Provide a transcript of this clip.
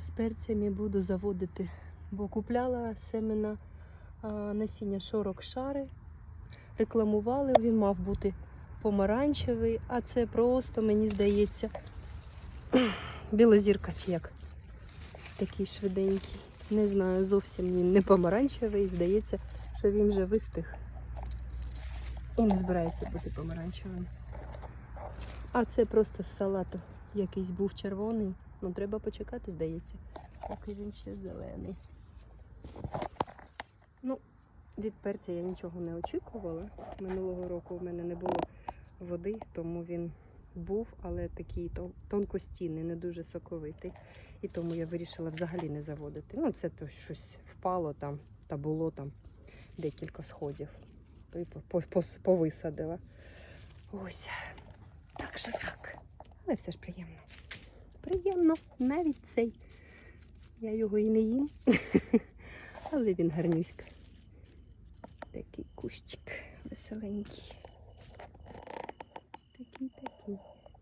З перцями буду заводити, бо купляла семена насіння шорок шари. Рекламували, він мав бути помаранчевий, а це просто, мені здається, білозірка чи як. Такий швиденький. Не знаю, зовсім він не помаранчевий. Здається, що він вже вистиг. І не збирається бути помаранчевим. А це просто з салату. Якийсь був червоний. Ну, треба почекати, здається, поки він ще зелений. Ну, від перця я нічого не очікувала. Минулого року в мене не було води, тому він був, але такий тон- тонкостінний, не дуже соковитий. І тому я вирішила взагалі не заводити. Ну, це то щось впало там та було там декілька сходів. То повисадила. Ось. Так що так. Але все ж приємно. Приємно, навіть цей. Я його і не їм. Але він гарнюська. Такий кущик веселенький. Такий такий.